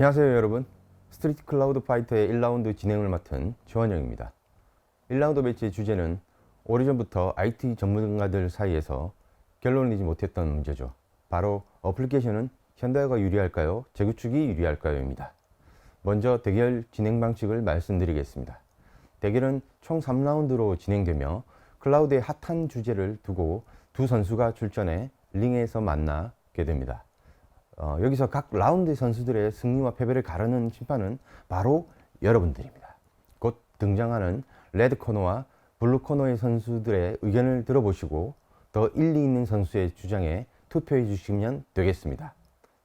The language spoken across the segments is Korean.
안녕하세요 여러분. 스트리트 클라우드 파이터의 1라운드 진행을 맡은 최원영입니다. 1라운드 배치의 주제는 오래전부터 IT 전문가들 사이에서 결론을 내지 못했던 문제죠. 바로 어플리케이션은 현대화가 유리할까요? 재구축이 유리할까요?입니다. 먼저 대결 진행 방식을 말씀드리겠습니다. 대결은 총 3라운드로 진행되며 클라우드의 핫한 주제를 두고 두 선수가 출전해 링에서 만나게 됩니다 어, 여기서 각 라운드 선수들의 승리와 패배를 가르는 심판은 바로 여러분들입니다. 곧 등장하는 레드 코너와 블루 코너의 선수들의 의견을 들어보시고 더 일리 있는 선수의 주장에 투표해 주시면 되겠습니다.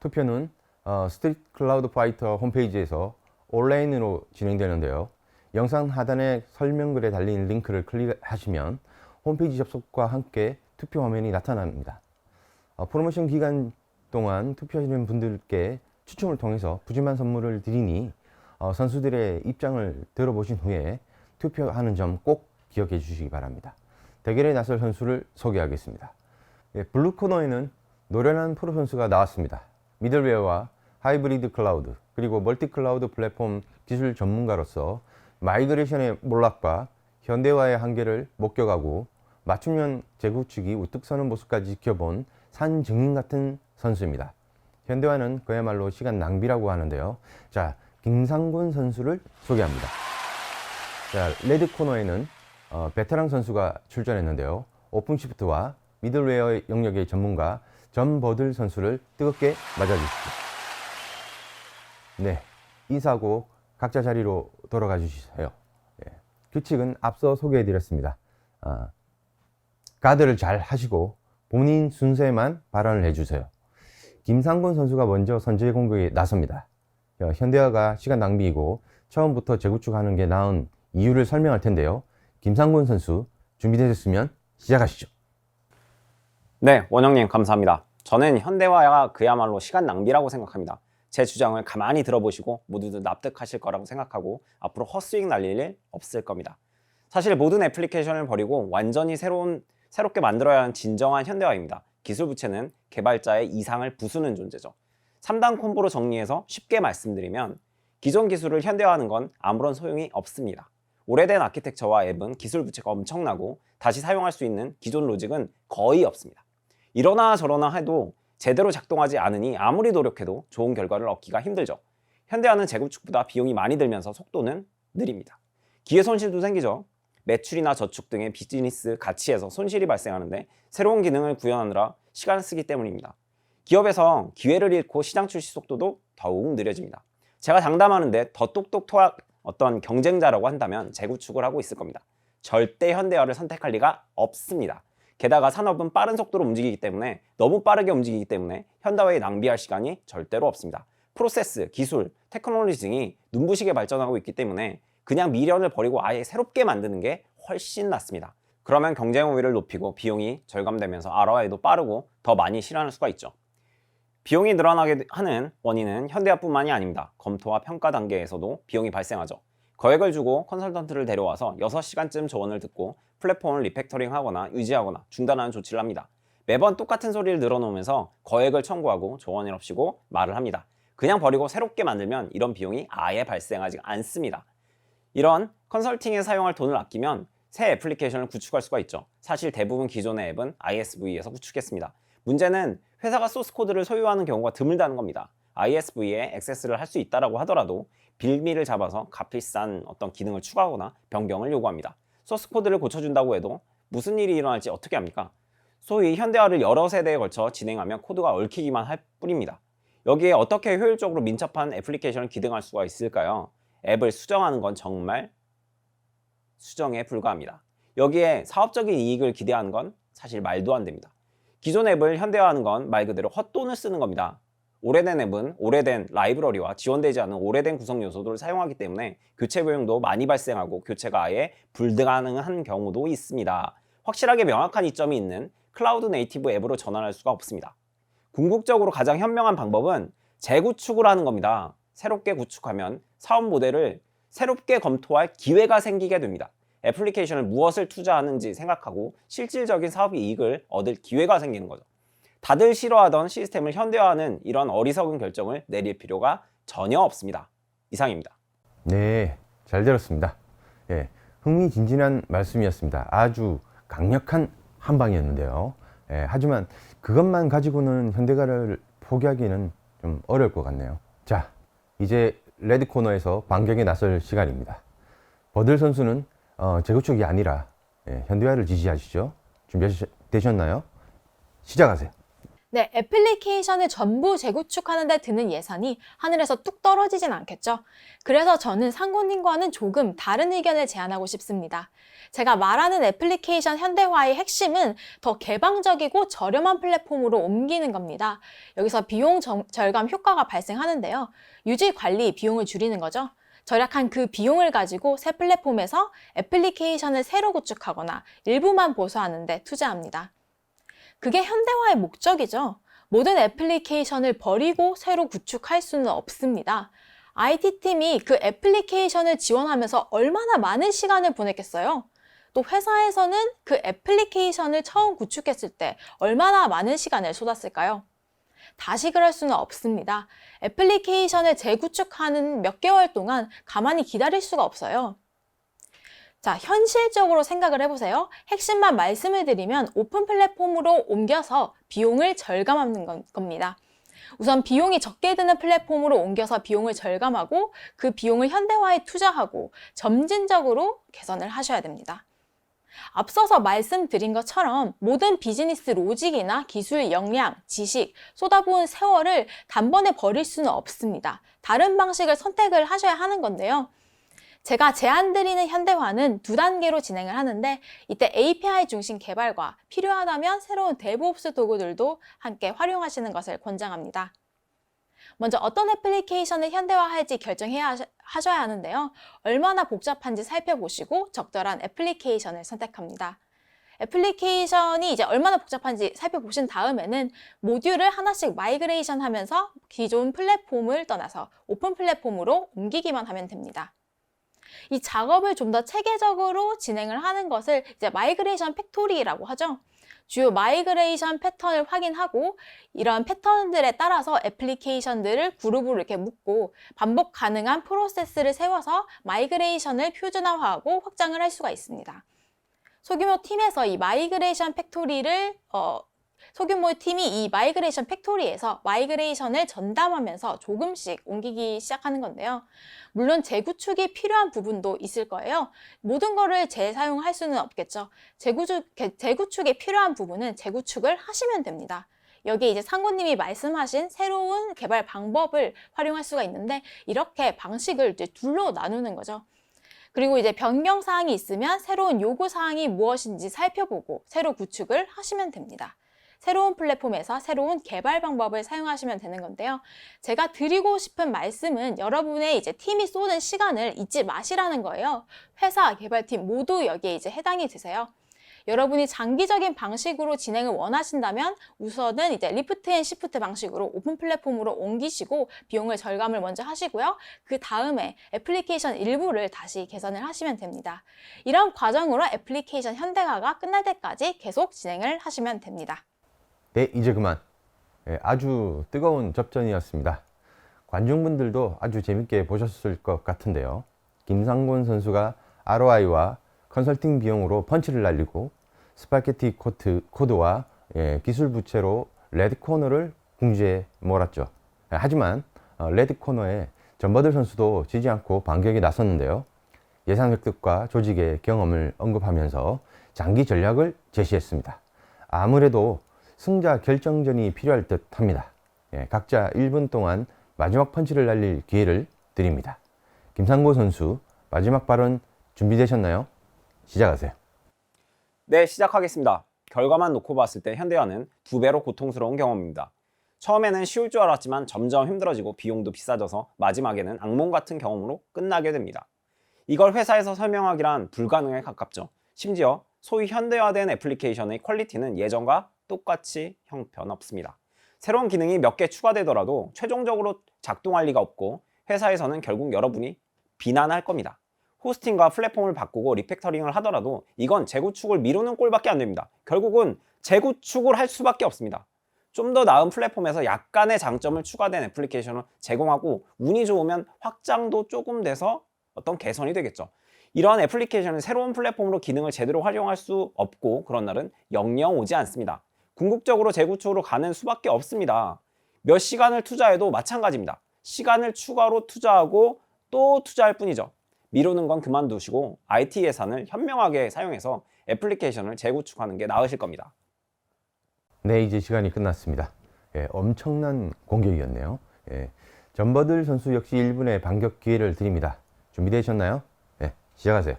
투표는 어, 스트리트 클라우드 파이터 홈페이지에서 온라인으로 진행되는데요. 영상 하단의 설명글에 달린 링크를 클릭하시면 홈페이지 접속과 함께 투표 화면이 나타납니다. 어, 프로모션 기간 동안 투표하시는 분들께 추첨을 통해서 푸짐한 선물을 드리니 어, 선수들의 입장을 들어보신 후에 투표하는 점 꼭 기억해 주시기 바랍니다. 대결에 나설 선수를 소개하겠습니다. 예, 블루 코너에는 노련한 프로 선수가 나왔습니다. 미들웨어와 하이브리드 클라우드 그리고 멀티 클라우드 플랫폼 기술 전문가로서 마이그레이션의 몰락과 현대화의 한계를 목격하고 맞춤형 재구축이 우뚝 서는 모습까지 지켜본 산 증인 같은 선수입니다. 현대화는 그야말로 시간 낭비라고 하는데요. 자, 김상곤 선수를 소개합니다. 자, 레드 코너에는 어, 베테랑 선수가 출전했는데요. 오픈 시프트와 미들웨어 영역의 전문가 전 버들 선수를 뜨겁게 맞아주십시오. 네, 인사하고 각자 자리로 돌아가 주시세요. 예. 규칙은 앞서 소개해드렸습니다. 아, 가드를 잘 하시고 본인 순서에만 발언을 해주세요. 김상곤 선수가 먼저 선제 공격에 나섭니다. 어, 현대화가 시간 낭비이고 처음부터 재구축하는 게 나은 이유를 설명할 텐데요. 김상곤 선수 준비되셨으면 시작하시죠. 네, 원영님 감사합니다. 저는 현대화가 그야말로 시간 낭비라고 생각합니다. 제 주장을 가만히 들어보시고 모두들 납득하실 거라고 생각하고 앞으로 헛스윙 날릴 일 없을 겁니다. 사실 모든 애플리케이션을 버리고 완전히 새로운 새롭게 만들어야 하는 진정한 현대화입니다. 기술 부채는 개발자의 이상을 부수는 존재죠. 3단 콤보로 정리해서 쉽게 말씀드리면 기존 기술을 현대화하는 건 아무런 소용이 없습니다. 오래된 아키텍처와 앱은 기술 부채가 엄청나고 다시 사용할 수 있는 기존 로직은 거의 없습니다. 이러나 저러나 해도 제대로 작동하지 않으니 아무리 노력해도 좋은 결과를 얻기가 힘들죠. 현대화는 재구축보다 비용이 많이 들면서 속도는 느립니다. 기회 손실도 생기죠. 매출이나 저축 등의 비즈니스 가치에서 손실이 발생하는데 새로운 기능을 구현하느라 시간을 쓰기 때문입니다. 기업에서 기회를 잃고 시장 출시 속도도 더욱 느려집니다. 제가 장담하는데 더 똑똑 토학 어떤 경쟁자라고 한다면 재구축을 하고 있을 겁니다. 절대 현대화를 선택할 리가 없습니다. 게다가 산업은 빠른 속도로 움직이기 때문에 너무 빠르게 움직이기 때문에 현대화에 낭비할 시간이 절대로 없습니다. 프로세스, 기술, 테크놀로지 등이 눈부시게 발전하고 있기 때문에 그냥 미련을 버리고 아예 새롭게 만드는 게 훨씬 낫습니다. 그러면 경쟁 우위를 높이고 비용이 절감되면서 ROI도 빠르고 더 많이 실현할 수가 있죠. 비용이 늘어나게 하는 원인은 현대화뿐만이 아닙니다. 검토와 평가 단계에서도 비용이 발생하죠. 거액을 주고 컨설턴트를 데려와서 6시간쯤 조언을 듣고 플랫폼을 리팩터링 하거나 유지하거나 중단하는 조치를 합니다. 매번 똑같은 소리를 늘어놓으면서 거액을 청구하고 조언을 없이고 말을 합니다. 그냥 버리고 새롭게 만들면 이런 비용이 아예 발생하지 않습니다. 이런 컨설팅에 사용할 돈을 아끼면 새 애플리케이션을 구축할 수가 있죠. 사실 대부분 기존의 앱은 ISV에서 구축했습니다. 문제는 회사가 소스 코드를 소유하는 경우가 드물다는 겁니다. ISV에 액세스를 할 수 있다라고 하더라도 빌미를 잡아서 값비싼 어떤 기능을 추가하거나 변경을 요구합니다. 소스 코드를 고쳐준다고 해도 무슨 일이 일어날지 어떻게 합니까? 소위 현대화를 여러 세대에 걸쳐 진행하면 코드가 얽히기만 할 뿐입니다. 여기에 어떻게 효율적으로 민첩한 애플리케이션을 기능할 수가 있을까요? 앱을 수정하는 건 정말 수정에 불과합니다. 여기에 사업적인 이익을 기대하는 건 사실 말도 안 됩니다. 기존 앱을 현대화하는 건 말 그대로 헛돈을 쓰는 겁니다. 오래된 앱은 오래된 라이브러리와 지원되지 않은 오래된 구성 요소들을 사용하기 때문에 교체 비용도 많이 발생하고 교체가 아예 불가능한 경우도 있습니다. 확실하게 명확한 이점이 있는 클라우드 네이티브 앱으로 전환할 수가 없습니다. 궁극적으로 가장 현명한 방법은 재구축을 하는 겁니다. 새롭게 구축하면 사업 모델을 새롭게 검토할 기회가 생기게 됩니다. 애플리케이션을 무엇을 투자하는지 생각하고 실질적인 사업 이익을 얻을 기회가 생기는 거죠. 다들 싫어하던 시스템을 현대화하는 이런 어리석은 결정을 내릴 필요가 전혀 없습니다. 이상입니다. 네, 잘 들었습니다. 예, 흥미진진한 말씀이었습니다. 아주 강력한 한방이었는데요. 예, 하지만 그것만 가지고는 현대가를 포기하기는 좀 어려울 것 같네요. 자, 이제 레드 코너에서 반격에 나설 시간입니다. 버들 선수는 어, 재구축이 아니라 예, 현대화를 지지하시죠. 준비되셨나요? 시작하세요. 네, 애플리케이션을 전부 재구축하는 데 드는 예산이 하늘에서 뚝 떨어지진 않겠죠. 그래서 저는 상고님과는 조금 다른 의견을 제안하고 싶습니다. 제가 말하는 애플리케이션 현대화의 핵심은 더 개방적이고 저렴한 플랫폼으로 옮기는 겁니다. 여기서 비용 정- 절감 효과가 발생하는데요. 유지 관리 비용을 줄이는 거죠. 절약한 그 비용을 가지고 새 플랫폼에서 애플리케이션을 새로 구축하거나 일부만 보수하는 데 투자합니다. 그게 현대화의 목적이죠. 모든 애플리케이션을 버리고 새로 구축할 수는 없습니다. IT팀이 그 애플리케이션을 지원하면서 얼마나 많은 시간을 보냈겠어요? 또 회사에서는 그 애플리케이션을 처음 구축했을 때 얼마나 많은 시간을 쏟았을까요? 다시 그럴 수는 없습니다. 애플리케이션을 재구축하는 몇 개월 동안 가만히 기다릴 수가 없어요. 자, 현실적으로 생각을 해보세요. 핵심만 말씀을 드리면 오픈 플랫폼으로 옮겨서 비용을 절감하는 건- 겁니다. 우선 비용이 적게 드는 플랫폼으로 옮겨서 비용을 절감하고 그 비용을 현대화에 투자하고 점진적으로 개선을 하셔야 됩니다. 앞서서 말씀드린 것처럼 모든 비즈니스 로직이나 기술 역량, 지식, 쏟아부은 세월을 단번에 버릴 수는 없습니다. 다른 방식을 선택을 하셔야 하는 건데요. 제가 제안드리는 현대화는 두 단계로 진행을 하는데 이때 API 중심 개발과 필요하다면 새로운 데브옵스 도구들도 함께 활용하시는 것을 권장합니다. 먼저 어떤 애플리케이션을 현대화할지 결정해야 하셔- 하셔야 하는데요. 얼마나 복잡한지 살펴보시고 적절한 애플리케이션을 선택합니다. 애플리케이션이 이제 얼마나 복잡한지 살펴보신 다음에는 모듈을 하나씩 마이그레이션 하면서 기존 플랫폼을 떠나서 오픈 플랫폼으로 옮기기만 하면 됩니다. 이 작업을 좀 더 체계적으로 진행을 하는 것을 이제 마이그레이션 팩토리라고 하죠. 주요 마이그레이션 패턴을 확인하고 이런 패턴들에 따라서 애플리케이션들을 그룹으로 이렇게 묶고 반복 가능한 프로세스를 세워서 마이그레이션을 표준화하고 확장을 할 수가 있습니다. 소규모 팀에서 이 마이그레이션 팩토리를 어, 소규모 팀이 이 마이그레이션 팩토리에서 마이그레이션을 전담하면서 조금씩 옮기기 시작하는 건데요. 물론 재구축이 필요한 부분도 있을 거예요. 모든 거를 재사용할 수는 없겠죠. 재구축, 개- 재구축이 필요한 부분은 재구축을 하시면 됩니다. 여기에 이제 상고님이 말씀하신 새로운 개발 방법을 활용할 수가 있는데 이렇게 방식을 이제 둘로 나누는 거죠. 그리고 이제 변경 사항이 있으면 새로운 요구 사항이 무엇인지 살펴보고 새로 구축을 하시면 됩니다. 새로운 플랫폼에서 새로운 개발 방법을 사용하시면 되는 건데요. 제가 드리고 싶은 말씀은 여러분의 이제 팀이 쏘는 시간을 잊지 마시라는 거예요. 회사, 개발팀 모두 여기에 이제 해당이 되세요. 여러분이 장기적인 방식으로 진행을 원하신다면 우선은 이제 리프트 앤 시프트 방식으로 오픈 플랫폼으로 옮기시고 비용을 절감을 먼저 하시고요. 그 다음에 애플리케이션 일부를 다시 개선을 하시면 됩니다. 이런 과정으로 애플리케이션 현대화가 끝날 때까지 계속 진행을 하시면 됩니다. 네, 이제 그만. 예, 아주 뜨거운 접전이었습니다. 관중분들도 아주 재밌게 보셨을 것 같은데요. 김상곤 선수가 ROI와 컨설팅 비용으로 펀치를 날리고 스파게티 코트, 코드와 예, 기술 부채로 레드 코너를 궁지에 몰았죠. 예, 하지만 어, 레드 코너에 전버들 선수도 지지 않고 반격에 나섰는데요. 예상 획득과 조직의 경험을 언급하면서 장기 전략을 제시했습니다. 아무래도 승자 결정전이 필요할 듯 합니다. 예, 각자 1분 동안 마지막 펀치를 날릴 기회를 드립니다. 김상고 선수, 마지막 발언 준비되셨나요? 시작하세요. 네, 시작하겠습니다. 결과만 놓고 봤을 때 현대화는 두 배로 고통스러운 경험입니다. 처음에는 쉬울 줄 알았지만 점점 힘들어지고 비용도 비싸져서 마지막에는 악몽 같은 경험으로 끝나게 됩니다. 이걸 회사에서 설명하기란 불가능에 가깝죠. 심지어 소위 현대화된 애플리케이션의 퀄리티는 예전과 똑같이 형편없습니다. 새로운 기능이 몇 개 추가되더라도 최종적으로 작동할 리가 없고 회사에서는 결국 여러분이 비난할 겁니다. 호스팅과 플랫폼을 바꾸고 리팩터링을 하더라도 이건 재구축을 미루는 꼴밖에 안 됩니다. 결국은 재구축을 할 수밖에 없습니다. 좀 더 나은 플랫폼에서 약간의 장점을 추가된 애플리케이션을 제공하고 운이 좋으면 확장도 조금 돼서 어떤 개선이 되겠죠. 이러한 애플리케이션은 새로운 플랫폼으로 기능을 제대로 활용할 수 없고 그런 날은 영영 오지 않습니다. 궁극적으로 재구축으로 가는 수밖에 없습니다. 몇 시간을 투자해도 마찬가지입니다. 시간을 추가로 투자하고 또 투자할 뿐이죠. 미루는 건 그만두시고 IT 예산을 현명하게 사용해서 애플리케이션을 재구축하는 게 나으실 겁니다. 네, 이제 시간이 끝났습니다. 예, 엄청난 공격이었네요. 예, 전버들 선수 역시 1분의 반격 기회를 드립니다. 준비되셨나요? 예, 시작하세요.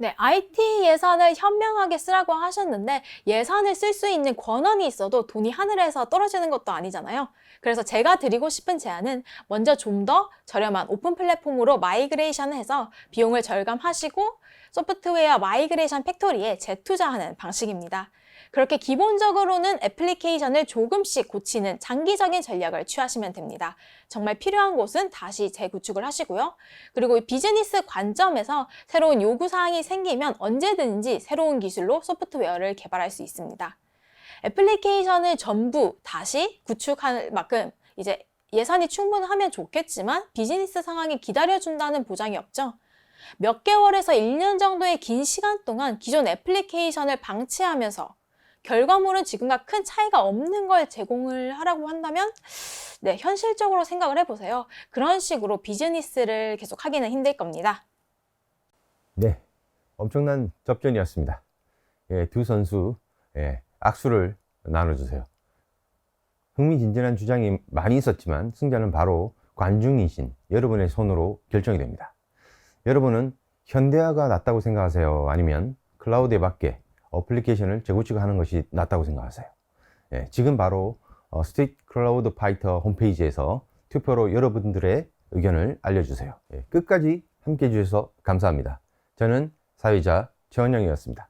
네, IT 예산을 현명하게 쓰라고 하셨는데 예산을 쓸 수 있는 권한이 있어도 돈이 하늘에서 떨어지는 것도 아니잖아요. 그래서 제가 드리고 싶은 제안은 먼저 좀 더 저렴한 오픈 플랫폼으로 마이그레이션을 해서 비용을 절감하시고 소프트웨어 마이그레이션 팩토리에 재투자하는 방식입니다. 그렇게 기본적으로는 애플리케이션을 조금씩 고치는 장기적인 전략을 취하시면 됩니다. 정말 필요한 곳은 다시 재구축을 하시고요. 그리고 비즈니스 관점에서 새로운 요구사항이 생기면 언제든지 새로운 기술로 소프트웨어를 개발할 수 있습니다. 애플리케이션을 전부 다시 구축할 만큼 이제 예산이 충분하면 좋겠지만 비즈니스 상황이 기다려준다는 보장이 없죠. 몇 개월에서 1년 정도의 긴 시간 동안 기존 애플리케이션을 방치하면서 결과물은 지금과 큰 차이가 없는 걸 제공을 하라고 한다면 네, 현실적으로 생각을 해보세요. 그런 식으로 비즈니스를 계속 하기는 힘들 겁니다. 네, 엄청난 접전이었습니다. 예, 두 선수 예, 악수를 나눠주세요. 흥미진진한 주장이 많이 있었지만 승자는 바로 관중이신 여러분의 손으로 결정이 됩니다. 여러분은 현대화가 낫다고 생각하세요? 아니면 클라우드에 맞게 어플리케이션을 재구축하는 것이 낫다고 생각하세요? 예, 지금 바로 어, 스트리트 클라우드 파이터 홈페이지에서 투표로 여러분들의 의견을 알려주세요. 예, 끝까지 함께 해주셔서 감사합니다. 저는 사회자 최원영이었습니다.